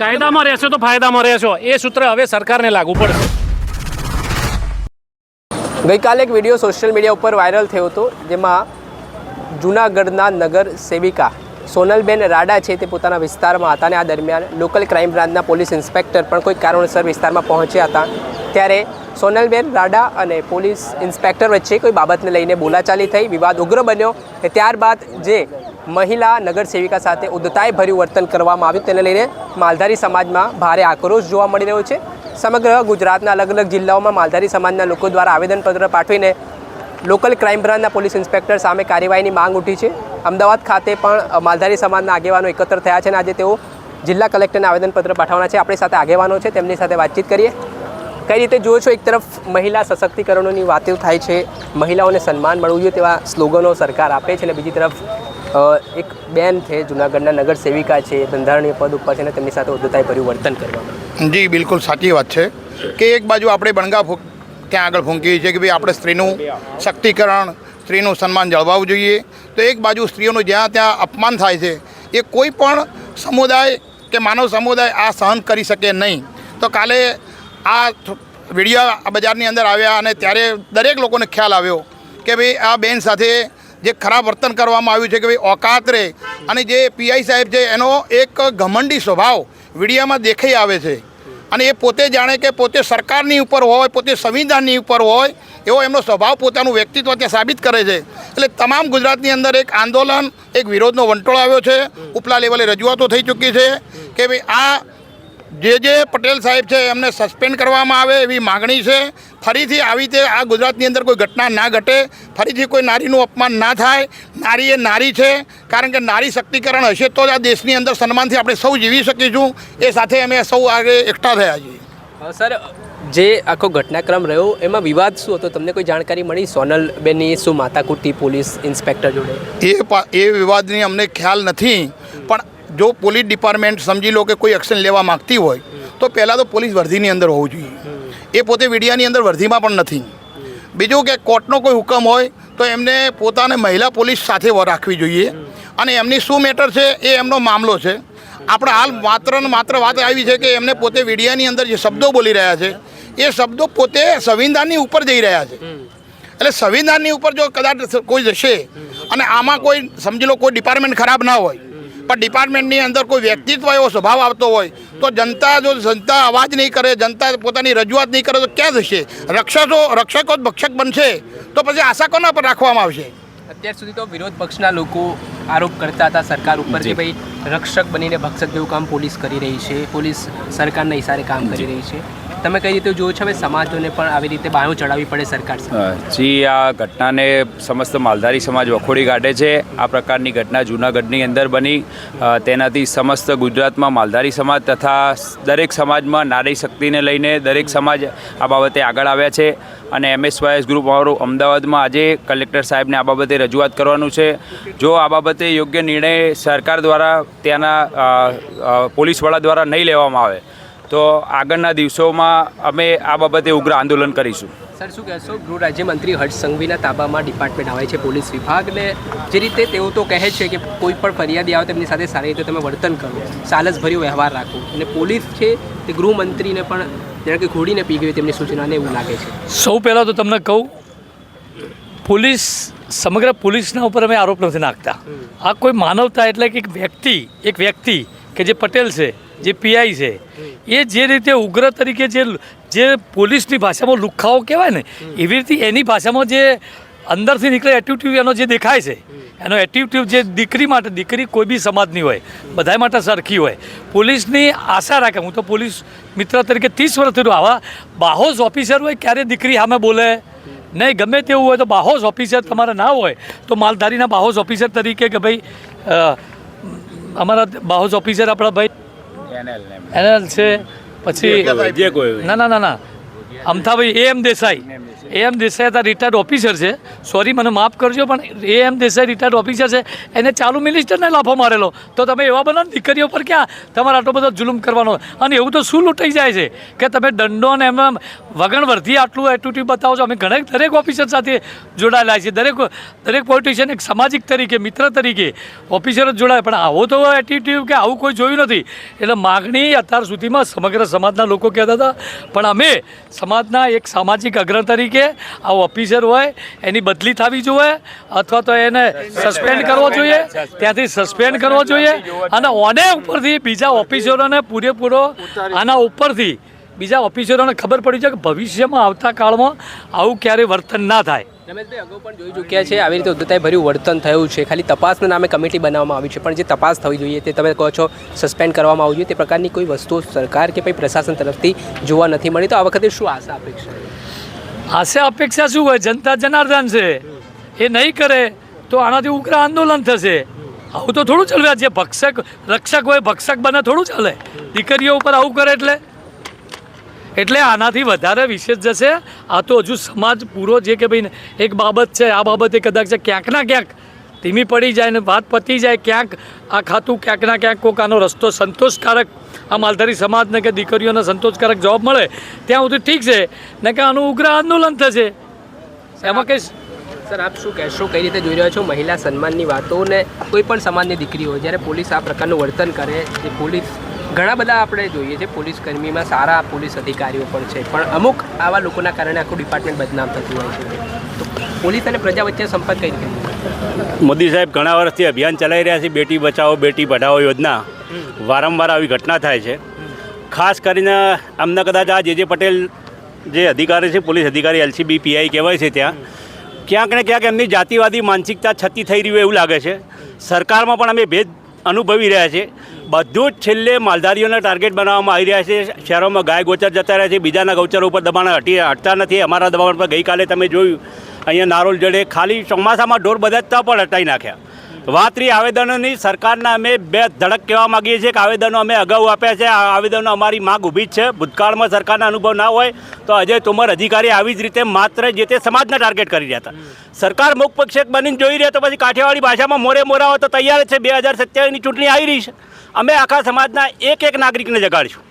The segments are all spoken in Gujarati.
કાયદામાં રહેશો તો ફાયદામાં રહેશો. એ સૂત્ર હવે સરકારને લાગુ પડશે. ગઈકાલે એક વીડિયો સોશિયલ મીડિયા ઉપર વાયરલ થયો હતો, જેમાં જૂનાગઢના નગર સેવિકા સોનલબેન રાડા છે તે પોતાના વિસ્તારમાં હતા અને આ દરમિયાન લોકલ ક્રાઇમ બ્રાન્ચના પોલીસ ઇન્સ્પેક્ટર પણ કોઈ કારણોસર વિસ્તારમાં પહોંચ્યા હતા. ત્યારે સોનલબેન રાડા અને પોલીસ ઇન્સ્પેક્ટર વચ્ચે કોઈ બાબતને લઈને બોલાચાલી થઈ, વિવાદ ઉગ્ર બન્યો ત્યારબાદ જે મહિલા નગર સેવિકા સાથે ઉદ્ધતાએ ભર્યું વર્તન કરવામાં આવ્યું. તેને લઈને માલધારી સમાજમાં ભારે આક્રોશ જોવા મળી રહ્યો છે. સમગ્ર ગુજરાતના અલગ અલગ જિલ્લાઓમાં માલધારી સમાજના લોકો દ્વારા આવેદનપત્ર પાઠવીને લોકલ ક્રાઇમ બ્રાન્ચના પોલીસ ઇન્સ્પેક્ટર સામે કાર્યવાહીની માંગ ઉઠી છે. અમદાવાદ ખાતે પણ માલધારી સમાજના આગેવાનો એકત્ર થયા છે અને આજે તેઓ જિલ્લા કલેક્ટરને આવેદનપત્ર પાઠવવાના છે. આપણી સાથે આગેવાનો છે, તેમની સાથે વાતચીત કરીએ. કઈ રીતે જુઓ છો એક તરફ મહિલા સશક્તિકરણોની વાતો થાય છે, મહિલાઓને સન્માન મળવું જોઈએ તેવા સ્લોગનો સરકાર આપે છે અને બીજી તરફ એક બેન છે, જુનાગઢના નગર સેવિકા છે બંધારણીય પદ ઉપર છે અને તેમની સાથે ઉદ્ધતાય ભર્યું વર્તન કરવામાં જી, બિલકુલ સાચી વાત છે કે એક બાજુ આપણે બણગા ફૂંક ત્યાં આગળ ફૂંકીએ છીએ કે ભાઈ આપણે સ્ત્રીનું શક્તિકરણ, સ્ત્રીનું સન્માન જળવાવું જોઈએ. તો એક બાજુ સ્ત્રીઓનું જ્યાં ત્યાં અપમાન થાય છે, એ કોઈ પણ સમુદાય કે માનવ સમુદાય આ સહન કરી શકે નહીં. તો કાલે આ વીડિયો બજારની અંદર આવ્યા અને ત્યારે દરેક લોકોને ખ્યાલ આવ્યો કે ભાઈ આ બેન સાથે જે ખરાબ વર્તન કરવામાં આવ્યું છે કે ભાઈ ઓકાત રહે. અને જે પીઆઈ સાહેબ છે, એનો એક ઘમંડી સ્વભાવ વિડીયામાં દેખાઈ આવે છે. અને એ પોતે જાણે કે પોતે સરકારની ઉપર હોય, પોતે સંવિધાનની ઉપર હોય, એવો એમનો સ્વભાવ પોતાનું વ્યક્તિત્વ ત્યાં સાબિત કરે છે. એટલે તમામ ગુજરાતની અંદર એક આંદોલન, એક વિરોધનો વંટોળ આવ્યો છે. ઉપલા લેવલે રજૂઆતો થઈ ચૂકી છે કે ભાઈ આ જે જે પટેલ સાહેબ છે એમને સસ્પેન્ડ કરવામાં આવે એવી માગણી છે. ફરીથી આવી રીતે આ ગુજરાતની અંદર કોઈ ઘટના ના ઘટે ફરીથી કોઈ નારીનું અપમાન ના થાય. નારી એ નારી છે કારણ કે નારી શક્તિકરણ હશે તો જ આ દેશની અંદર સન્માનથી આપણે સૌ જીવી શકીશું. એ સાથે અમે સૌ આગળ એકઠા થયા છીએ. સર જે આખો ઘટનાક્રમ રહ્યો એમાં વિવાદ શું હતો? તમને કોઈ જાણકારી મળી? સોનલબેનની શું માતાકુટી પોલીસ ઇન્સ્પેક્ટર જોડે? એ એ વિવાદની અમને ખ્યાલ નથી. પણ જો પોલીસ ડિપાર્ટમેન્ટ સમજી લો કે કોઈ એક્શન લેવા માગતી હોય, તો પહેલાં તો પોલીસ વર્ધીની અંદર હોવું જોઈએ. એ પોતે વીડિયાની અંદર વર્ધીમાં પણ નથી. બીજું કે કોર્ટનો કોઈ હુકમ હોય, તો એમને પોતાને મહિલા પોલીસ સાથે રાખવી જોઈએ. અને એમની શું મેટર છે, એ એમનો મામલો છે. આપણે હાલ માત્ર ને માત્ર વાત આવી છે કે એમને પોતે વીડિયાની અંદર જે શબ્દો બોલી રહ્યા છે, એ શબ્દો પોતે સંવિધાનની ઉપર જઈ રહ્યા છે. એટલે સંવિધાનની ઉપર જો કદાચ કોઈ જશે, અને આમાં કોઈ, સમજી લો કોઈ ડિપાર્ટમેન્ટ ખરાબ ના હોય પણ ડિપાર્ટમેન્ટની અંદર કોઈ વ્યક્તિત્વ એવો સ્વભાવ આવતો હોય તો જનતા જો જનતા અવાજ નહીં કરે જનતા પોતાની રજૂઆત નહીં કરે તો ક્યાં થશે રક્ષકો રક્ષકો જ ભક્ષક બનશે. તો પછી આશા કોના પર રાખવામાં આવશે? અત્યાર સુધી તો વિરોધ પક્ષના લોકો આરોપ કરતા હતા સરકાર ઉપર કે ભાઈ રક્ષક બનીને ભક્ષક જેવું કામ પોલીસ કરી રહી છે પોલીસ સરકારના ઇશારે કામ કરી રહી છે. તમે કઈ રીતે જુઓ છો? સમાજોને પણ આવી રીતે બાયો ચડાવવી પડે સરકાર? જી, આ ઘટનાને સમસ્ત માલધારી સમાજ વખોડી કાઢે છે. આ પ્રકારની ઘટના જૂનાગઢની અંદર બની. તેનાથી સમસ્ત ગુજરાતમાં માલધારી સમાજ તથા દરેક સમાજમાં નારી શક્તિને લઈને દરેક સમાજ આ બાબતે આગળ આવ્યા છે. અને એમએસવાયએસ ગ્રુપ અમારું અમદાવાદમાં આજે કલેક્ટર સાહેબને આ બાબતે રજૂઆત કરવાનું છે. જો આ બાબતે યોગ્ય નિર્ણય સરકાર દ્વારા ત્યાંના પોલીસવાળા દ્વારા નહીં લેવામાં આવે તો આગળના દિવસોમાં અમે આ બાબતે ઉગ્ર આંદોલન કરીશું. સર શું કહેશો? ગૃહ રાજ્યમંત્રી હર્ષ સંઘવીના તાબામાં ડિપાર્ટમેન્ટ આવે છે પોલીસ વિભાગને. જે રીતે તેઓ તો કહે છે કે કોઈ પણ ફરિયાદી આવે તેમની સાથે સારી રીતે તમે વર્તન કરો. સાલસભર્યો વ્યવહાર રાખો. અને પોલીસ છે તે ગૃહમંત્રીને પણ જાણે કે ઘોડીને પી ગઈ તેમની સૂચનાને એવું લાગે છે. સૌ પહેલાં તો તમને કહું પોલીસ સમગ્ર પોલીસના ઉપર અમે આરોપ નથી નાખતા. આ કોઈ માનવતા એટલે કે એક વ્યક્તિ એક વ્યક્તિ કે જે પટેલ છે જે પીઆઈ છે, એ જે રીતે ઉગ્ર તરીકે જે જે પોલીસની ભાષામાં લુખાઓ કહેવાય ને, એવી રીતે એની ભાષામાં જે અંદરથી નીકળે એટીટ્યુડ એનો જે દેખાય છે, એનો એટીટ્યુડ જે દીકરી માટે, દીકરી કોઈ બી સમાજની હોય બધા માટે સરખી હોય, પોલીસની આશા રાખે, હું તો પોલીસ મિત્ર તરીકે ત્રીસ વર્ષથી. આવા બાહોશ ઓફિસર હોય ક્યારે દીકરી સામે બોલે નહીં, ગમે તેવું હોય તો બાહોશ ઓફિસર તમારા ના હોય, તો માલધારીના બાહોશ ઓફિસર તરીકે કે ભાઈ અમારા બાહોશ ઓફિસર આપણા ભાઈ એનએલ છે પછી ના ના ના ના. અમથાભાઈ એમ દેસાઈ. એ એમ દેસાઈ હતા રિટાયર્ડ ઓફિસર છે. સોરી મને માફ કરજો, પણ એ એમ દેસાઈ રિટાયર્ડ ઓફિસર છે. એને ચાલુ મિનિસ્ટરને લાફો મારેલો. તો તમે એવા બનો દીકરીઓ પર ક્યાં? તમારે આટલો બધો જુલુમ કરવાનો. અને એવું તો શું લૂંટાઈ જાય છે? કે તમે દંડો અને એમાં વગણ વર્ધી આટલું એટ્યુટ્યુડ બતાવો છો? અમે ઘણા દરેક ઓફિસર સાથે જોડાયેલા છીએ. દરેક દરેક પોલિટિશિયન એક સામાજિક તરીકે, મિત્ર તરીકે ઓફિસર જ જોડાય. પણ આવો તો એટીટ્યુડ કે આવું કોઈ જોયું નથી. એટલે માગણી અત્યાર સુધીમાં સમગ્ર સમાજના લોકો કહેતા હતા. પણ અમે સમાજના એક સામાજિક અગ્ર તરીકે આ ઓફિસર હોય, એની બદલી થવી જોઈએ અથવા તો એને સસ્પેન્ડ કરવો જોઈએ. ત્યાંથી સસ્પેન્ડ કરવો જોઈએ અને ઓને ઉપરથી બીજા ઓફિસરોને પૂરેપૂરો આના ઉપરથી બીજા ઓફિસરોને ખબર પડી છે કે ભવિષ્યમાં આવતા કાળમાં આવું ક્યારેય વર્તન ના થાય. જોઈ ચૂક્યા છે, આવી રીતે ઉદ્ધતાએ ભર્યું વર્તન થયું છે. ખાલી તપાસના નામે કમિટી બનાવવામાં આવી છે, પણ જે તપાસ થવી જોઈએ તે તમે કહો છો સસ્પેન્ડ કરવામાં આવવું જોઈએ, તે પ્રકારની કોઈ વસ્તુઓ સરકાર કે પછી પ્રશાસન તરફથી જોવા નથી મળી. તો આ વખતે શું આશા, અપેક્ષા? આશા અપેક્ષા શું હોય? જનતા જનાર્દન છે. એ નહીં કરે તો આનાથી ઉગ્ર આંદોલન થશે. આવું તો થોડું ચાલવે. જે ભક્ષક, રક્ષક હોય, ભક્ષક બને થોડું ચાલે. દીકરીઓ ઉપર આવું કરે એટલે? એટલે આનાથી વધારે વિશેષ જશે. આ તો હજુ સમાજ પૂરો જે કે ભાઈ, એક બાબત છે, આ બાબતે કદાચ ક્યાંક ના ક્યાંક ધીમી પડી જાય ને વાત પતી જાય ક્યાંક આ ખાતું ક્યાંકના ક્યાંક કોક આનો રસ્તો સંતોષકારક આ માલધારી સમાજને કે દીકરીઓને સંતોષકારક જોબ મળે, ત્યાં સુધી ઠીક છે. ને કે આનું ઉગ્ર આંદોલન થશે. એમાં કંઈ સર, આપ શું કહેશો? કઈ રીતે જોઈ રહ્યા છો મહિલા સન્માનની વાતો ને કોઈ પણ સમાજની દીકરી હોય જ્યારે પોલીસ આ પ્રકારનું વર્તન કરે, જે પોલીસ ઘણા બધા આપણે જોઈએ છે પોલીસ કર્મીમાં સારા પોલીસ અધિકારીઓ પણ છે. પણ અમુક આવા લોકોના કારણે આખું ડિપાર્ટમેન્ટ બદનામ થતું હોય છે. તો પોલીસ અને પ્રજા વચ્ચે સંપર્ક કઈ રીતે? મોદી સાહેબ ઘણા વર્ષથી અભિયાન ચલાવી રહ્યા છે, બેટી બચાવો, બેટી પઢાઓ યોજના. વારંવાર આવી ઘટના થાય છે. ખાસ કરીને અમને કદાચ આ જે જે પટેલ જે અધિકારી છે, પોલીસ અધિકારી, એલસીબી, પીઆઈ કહેવાય છે ત્યાં, ક્યાંક ને ક્યાંક એમની જાતિવાદી માનસિકતા છતી થઈ રહી હોય એવું લાગે છે. સરકારમાં પણ અમે ભેદ અનુભવી રહ્યા છે. બધું જ છેલ્લે માલધારીઓના ટાર્ગેટ બનાવવામાં આવી રહ્યા છે. શહેરોમાં ગાય ગોચર જતા રહ્યા છે. બીજાના ગૌચરો ઉપર દબાણ હટી હટતા નથી. અમારા દબાણ પર ગઈકાલે તમે જોયું અહીંયા નારોલ જડે ખાલી ચોમાસામાં ઢોર બધા પણ હટાવી નાખ્યા. વાત રહી આવેદનોની, સરકારના અમે બે ધડક કહેવા માગીએ છીએ કે આવેદનો અમે અગાઉ આપ્યા છે. આ આવેદનો અમારી માગ ઊભી જ છે. ભૂતકાળમાં સરકારના અનુભવ ના હોય તો અજય તોમર અધિકારી આવી જ રીતે માત્ર જે તે સમાજને ટાર્ગેટ કરી રહ્યા હતા. સરકાર મુખપક્ષક બનીને જોઈ રહ્યા તો પછી કાઠિયાવાડી ભાષામાં મોરે મોરા હોય તો તૈયાર છે. બે હજાર સત્યાવીસની ચૂંટણી આવી રહી છે. અમે આખા સમાજના એક એક નાગરિકને જગાડીશું.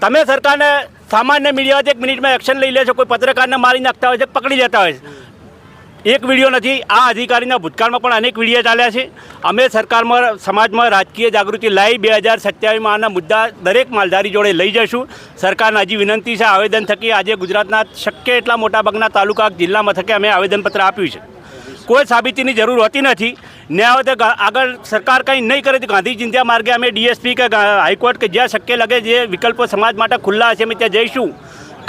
તમે સરકારને સામાન્ય મીડિયા એક મિનિટમાં એક્શન લઈ લેશો, કોઈ પત્રકારને મારી નાખતા હોય છે પકડી જતા હોય છે. એક વીડિયો નથી, આ અધિકારીના ભૂતકાળમાં પણ અનેક વીડિયો ચાલ્યા છે. અમે સરકારમાં, સમાજમાં રાજકીય જાગૃતિ લાવી બે હજાર સત્યાવીસમાં આના મુદ્દા દરેક માલધારી જોડે લઈ જશું સરકારને હજી વિનંતી છે, આવેદન થકી આજે ગુજરાતના શક્ય એટલા મોટાભાગના તાલુકા જિલ્લા મથકે અમે આવેદનપત્ર આપ્યું છે. કોઈ સાબિતીની જરૂર હોતી નથી. ન્યાય તો આગળ સરકાર કંઈ નહીં કરે તો ગાંધી ચિંતા માર્ગે અમે ડીએસપી કે હાઈકોર્ટ કે જ્યાં શક્ય લાગે જે વિકલ્પો સમાજ માટે ખુલ્લા હશે અમે ત્યાં જઈશું.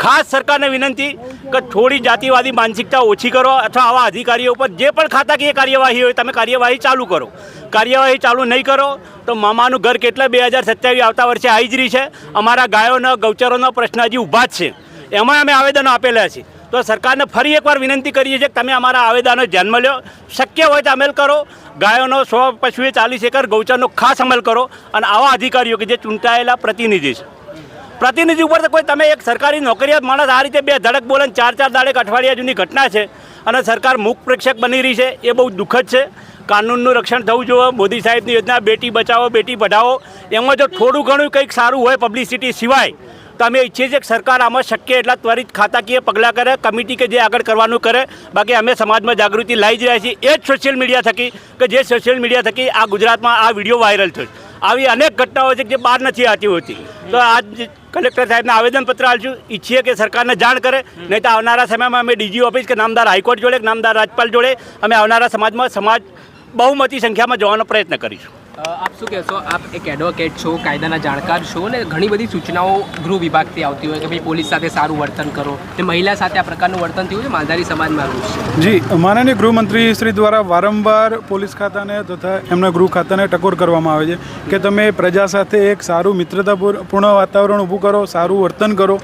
ખાસ સરકારને વિનંતી કે થોડી જાતિવાદી માનસિકતા ઓછી કરો અથવા આવા અધિકારીઓ ઉપર જે પણ ખાતાકીય કાર્યવાહી હોય તમે કાર્યવાહી ચાલુ કરો. કાર્યવાહી ચાલુ નહીં કરો તો મામાનું ઘર કેટલા બે હજાર સત્યાવીસ આવતા વર્ષે આવી જ છે. અમારા ગાયોનો, ગૌચરોનો પ્રશ્ન હજી ઊભા જ છે. એમાં અમે આવેદનો આપેલા છીએ તો સરકારને ફરી એકવાર વિનંતી કરીએ છીએ કે તમે અમારા આવેદનો જન્મ લો. શક્ય હોય તો અમલ કરો. ગાયોનો સો પશુએ ચાલીસ એકર, ગૌચરનો ખાસ અમલ કરો. અને આવા અધિકારીઓ કે જે ચૂંટાયેલા પ્રતિનિધિ છે. પ્રતિનિધિ ઉપર તો કોઈ તમે એક સરકારી નોકરિયાત માણસ આ રીતે બે ધડક બોલે ચાર ચાર દાડે અઠવાડિયા જૂની ઘટના છે અને સરકાર મુખ પ્રેક્ષક બની રહી છે, એ બહુ દુઃખદ છે. કાનૂનનું રક્ષણ થવું જોઈએ, મોદી સાહેબની યોજના, બેટી બચાવો, બેટી પઢાવો, એમાં જો થોડું ઘણું કંઈક સારું હોય પબ્લિસિટી સિવાય, તો અમે ઈચ્છીએ છીએ કે સરકાર આમાં શક્ય એટલા ત્વરિત ખાતાકીય પગલાં કરે, કમિટી કે જે આગળ કરવાનું કરે. બાકી અમે સમાજમાં જાગૃતિ લાવી જ રહ્યા છીએ. એ જ સોશિયલ મીડિયા થકી કે જે સોશિયલ મીડિયા થકી આ ગુજરાતમાં આ વીડિયો વાયરલ થયો. આવી અનેક ઘટનાઓ છે જે બહાર નથી આવતી હોતી. તો આજ કલેક્ટર સાહેબને આવેદનપત્ર આપશું ઈચ્છીએ કે સરકારને જાણ કરે. નહીં તો આવનારા સમયમાં અમે ડીજી ઓફિસ કે નામદાર હાઈકોર્ટ જોડે નામદાર રાજપાલ જોડે અમે આવનારા સમાજમાં સમાજ બહુમતી સંખ્યામાં જવાનો પ્રયત્ન કરીશું. આપ શું કહેશો? આપ એક એડવોકેટ છો, કાયદાના જાણકાર છો ને ઘણી બધી સૂચનાઓ ગૃહ વિભાગથી આવતી હોય કે ભાઈ પોલીસ સાથે સારું વર્તન કરો. ને મહિલા સાથે આ પ્રકારનું વર્તન થયું છે? માલધારી સમાજમાં આવ્યું છે. જી, માનનીય ગૃહમંત્રી શ્રી દ્વારા વારંવાર પોલીસ ખાતાને તથા એમના ગૃહ ખાતાને ટકોર કરવામાં આવે છે કે તમે પ્રજા સાથે એક સારું મિત્રતાપૂર્ણ વાતાવરણ ઊભું કરો, સારું વર્તન કરો.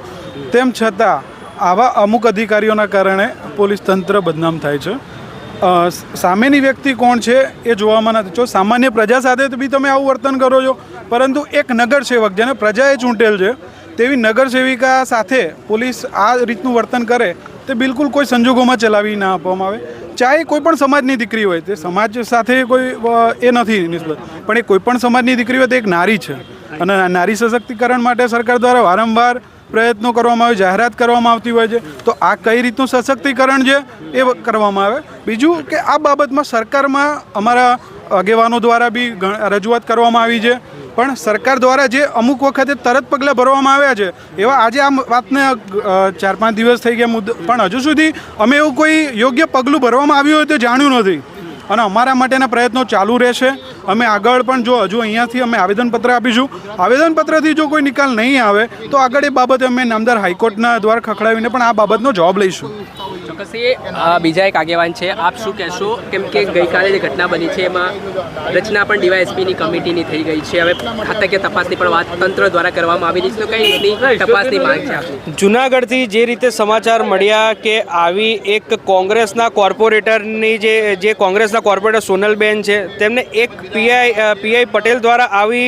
તેમ છતાં, આવા અમુક અધિકારીઓના કારણે પોલીસ તંત્ર બદનામ થાય છે. સામેની વ્યક્તિ કોણ છે એ જોવામાં નથી. જો સામાન્ય પ્રજા સાથે બી તમે આવું વર્તન કરો છો, પરંતુ એક નગરસેવક જેને પ્રજાએ ચૂંટેલ છે, તેવી નગરસેવિકા સાથે પોલીસ આ રીતનું વર્તન કરે, તે બિલકુલ કોઈ સંજોગોમાં ચલાવી ના આપવામાં આવે. ચાહે કોઈ પણ સમાજની દીકરી હોય, તે સમાજ સાથે કોઈ એ નથી નિસ્બત. પણ એ કોઈ પણ સમાજની દીકરી હોય, તે એક નારી છે. અને નારી સશક્તિકરણ માટે સરકાર દ્વારા વારંવાર પ્રયત્નો કરવામાં આવે, જાહેરાત કરવામાં આવતી હોય છે, તો આ કઈ રીતનું સશક્તિકરણ છે, એ કરવામાં આવે. બીજું કે આ બાબતમાં સરકારમાં અમારા આગેવાનો દ્વારા બી રજૂઆત કરવામાં આવી છે. પણ સરકાર દ્વારા જે અમુક વખતે તરત પગલાં ભરવામાં આવ્યા છે, એવા આજે આ વાતને ચાર પાંચ દિવસ થઈ ગયા મુદ્દો પણ હજુ સુધી અમે એવું કોઈ યોગ્ય પગલું ભરવામાં આવ્યું હોય તે જાણ્યું નથી. અને અમારા માટેના પ્રયત્નો ચાલુ રહેશે. અમે આગળ પણ જો હજુ અહીંયાથી અમે આવેદનપત્ર આપીશું. આવેદનપત્રથી જો કોઈ નિકાલ નહીં આવે, તો આગળ એ બાબતે અમે નામદાર હાઈકોર્ટના દ્વારા ખખડાવીને પણ આ બાબતનો જવાબ લઈશું. ચોક્કસ બીજા એક આગેવાન છે. આપ શું કહેશો? કેમ કે ગઈકાલે જે ઘટના બની છે એમાં રચના પણ ડીવાયએસપીની કમિટીની થઈ ગઈ છે. હવે ખાતાકીય તપાસની પણ વાત તંત્ર દ્વારા કરવામાં આવી રહી છે. તો કઈ રીતની તપાસની માંગ છે જુનાગઢથી જે રીતે સમાચાર મળ્યા કે આવી એક કોંગ્રેસના કોર્પોરેટરની જે જે કોંગ્રેસના કોર્પોરેટર સોનલબેન છે તેમને એક પીઆઈ પીઆઈ પટેલ દ્વારા આવી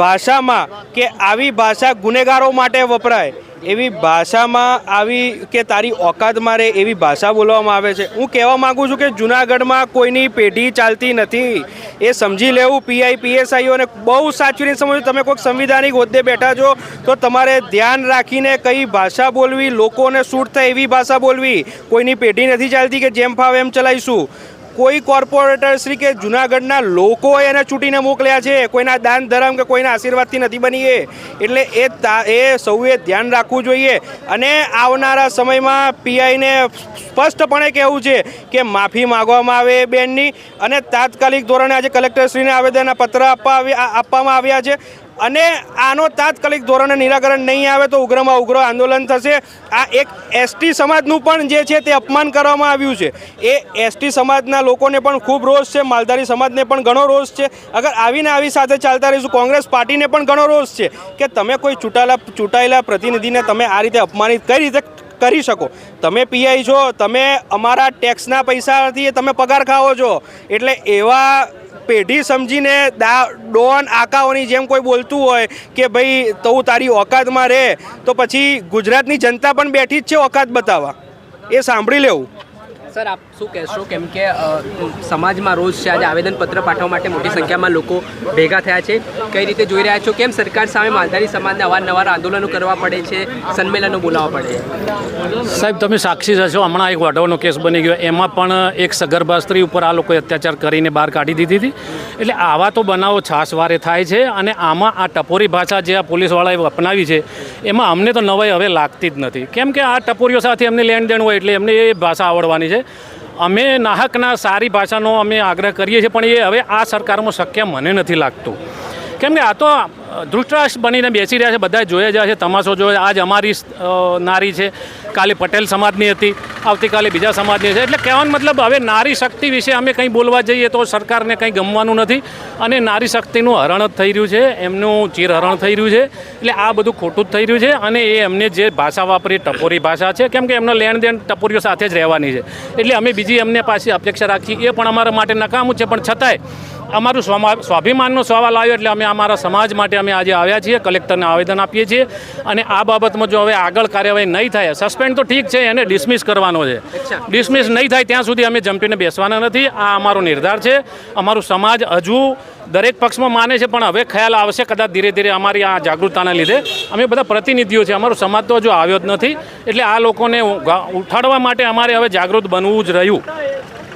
ભાષામાં કે આવી ભાષા ગુનેગારો માટે વપરાય એવી ભાષામાં આવી કે તારી ઓકાત મારે એવી ભાષા બોલવામાં આવે છે? હું કહેવા માગું છું કે જુનાગઢમાં કોઈની પેઢી ચાલતી નથી. એ સમજી લેવું, પીઆઈ પીએસઆઈઓને બહુ સાચવીને સમજો તમે કોઈક સંવિધાનિક હોદ્દે બેઠા છો, તો તમારે ધ્યાન રાખીને કઈ ભાષા બોલવી, લોકોને સૂટ થાય એવી ભાષા બોલવી. કોઈની પેઢી નથી ચાલતી કે જેમ ફાવે એમ ચલાવીશું. કોઈ કોર્પોરેટર શ્રી કે જુનાગઢના લોકોએ એને ચૂંટીને મોકલ્યા છે? કોઈના દાન ધરમ કે કોઈના આશીર્વાદથી નથી બની એ? એટલે એ એ સૌએ ધ્યાન રાખવું જોઈએ. અને આવનારા સમયમાં પીઆઈને સ્પષ્ટપણે કહેવું છે કે માફી માગવામાં આવે એ બેનની. અને તાત્કાલિક ધોરણે આજે કલેક્ટરશ્રીને આવેદન, પત્ર આપવા આપવામાં આવ્યા છે. અને આનો તાત્કાલિક ધોરણે નિરાકરણ નહીં આવે તો ઉગ્રમાં ઉગ્ર આંદોલન થશે. આ એક એસટી સમાજનું પણ જે છે તે અપમાન કરવામાં આવ્યું છે. એ એસટી સમાજના લોકોને પણ ખૂબ રોષ છે, માલધારી સમાજને પણ ઘણો રોષ છે. અગર આવીને આવી સાથે ચાલતા રહીશું, કોંગ્રેસ પાર્ટીને પણ ઘણો રોષ છે કે તમે કોઈ ચૂંટાયેલા ચૂંટાયેલા પ્રતિનિધિને તમે આ રીતે અપમાનિત કઈ રીતે કરી શકો. તમે પીઆઈ છો, તમે અમારા ટેક્સના પૈસાથી તમે પગાર ખાઓ છો. એટલે એવા પેઢી સમજીને દા ડોન આકાઓની જેમ કોઈ બોલતું હોય કે ભાઈ, તો તારી ઓકાતમાં રહે તો પછી ગુજરાતની જનતા પણ બેઠી જ છે ઓકાત બતાવવા. એ સાંભળી લેવું. સર, આપ શું કહેશો કેમ કે સમાજમાં રોજ છે, આજે આવેદનપત્ર પાઠવવા માટે મોટી સંખ્યામાં લોકો ભેગા થયા છે. કઈ રીતે જોઈ રહ્યા છો? કેમ સરકાર સામે માલધારી સમાજને અવારનવાર આંદોલનો કરવા પડે છે, સંમેલનો બોલાવવા પડે સાહેબ, તમે સાક્ષી હશો. હમણાં એક વઢવાનો કેસ બની ગયો. એમાં પણ એક સગર્ભા સ્ત્રી ઉપર આ લોકોએ અત્યાચાર કરીને બહાર કાઢી દીધી હતી. એટલે આવા તો બનાવો છાસવારે થાય છે અને આમાં આ ટપોરી ભાષા જે આ પોલીસવાળાએ અપનાવી છે, એમાં અમને તો નવાઈ હવે લાગતી જ નથી. કેમ કે આ ટપોરીઓ સાથે એમને લેણ દેણ હોય એટલે એમને એ ભાષા આવડવાની છે. અમે નાહકના સારી ભાષાનો અમે આગ્રહ કરીએ છીએ, પણ એ હવે આ સરકારમાં શક્ય મને નથી લાગતું. કેમ કે આ તો ધૃષ્ટરાષ્ટ્ર બનીને બેસી રહ્યા છે બધા જોયા જાય છે તમાશો જોયો આજ અમારી નારી છે. કાલે પટેલ સમાજની હતી, આવતીકાલે બીજા સમાજની છે. એટલે કહેવાનો મતલબ હવે નારી શક્તિ વિશે અમે કંઈ બોલવા જઈએ તો સરકારને કંઈ ગમવાનું નથી. અને નારી શક્તિનું હરણ જ થઈ રહ્યું છે, એમનું ચીરહરણ થઈ રહ્યું છે. એટલે આ બધું ખોટું જ થઈ રહ્યું છે અને એ એમને જે ભાષા વાપરી, ટપોરી ભાષા છે, કેમ કે એમનો લેણ દેણ ટપોરીઓ સાથે જ રહેવાની છે. એટલે અમે બીજી એમને પાછી અપેક્ષા રાખી એ પણ અમારા માટે નકામું છે. પણ છતાંય અમારું સ્વાભિમાનનો સવાલ આવ્યો એટલે અમે અમારા સમાજ માટે અમે આજે આવ્યા છીએ કલેક્ટરને આવેદન આપીએ છીએ અને આ બાબતમાં જો હવે આગળ કાર્યવાહી નહીં થાય સસ્પેન્ડ તો ઠીક છે એને ડિસમિસ કરવાનો છે. ડિસમિસ નહીં થાય ત્યાં સુધી અમે જંપીને બેસવાના નથી આ અમારો નિર્ધાર છે. અમારું સમાજ હજુ દરેક પક્ષમાં માને છે પણ હવે ખ્યાલ આવશે કદાચ ધીરે ધીરે અમારી આ જાગૃતતાના લીધે. અમે બધા પ્રતિનિધિઓ છે અમારો સમાજ તો હજુ આવ્યો જ નથી. એટલે આ લોકોને ઉઠાડવા માટે અમારે હવે જાગૃત બનવું જ રહ્યું.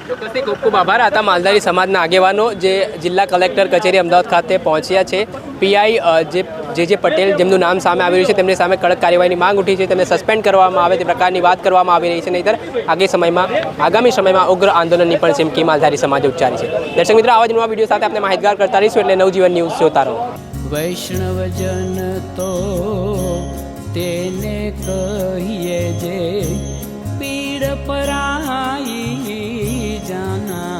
ચોક્કસથી ખૂબ ખૂબ આભાર. આતા માલધારી સમાજના આગેવાનો જે જિલ્લા કલેક્ટર કચેરી અમદાવાદ ખાતે પહોંચ્યા છે. પીઆઈ જે જે જે પટેલ જેમનું નામ સામે આવી રહ્યું છે, તેમની સામે કડક કાર્યવાહીની માંગ ઉઠી છે. તેમને સસ્પેન્ડ કરવામાં આવે, તે પ્રકારની વાત કરવામાં આવી રહી છે. નહીંતર આગામી સમયમાં આગામી સમયમાં ઉગ્ર આંદોલનની પણ ચીમકી માલધારી સમાજે ઉચ્ચારી છે. દર્શક મિત્રો, આવા જ નવા વીડિયો સાથે આપણે માહિતગાર કરતા રહીશું એટલે નવજીવન ન્યૂઝ જોતા રહો. વૈષ્ણવજન તો તેને કહીએ જે জানা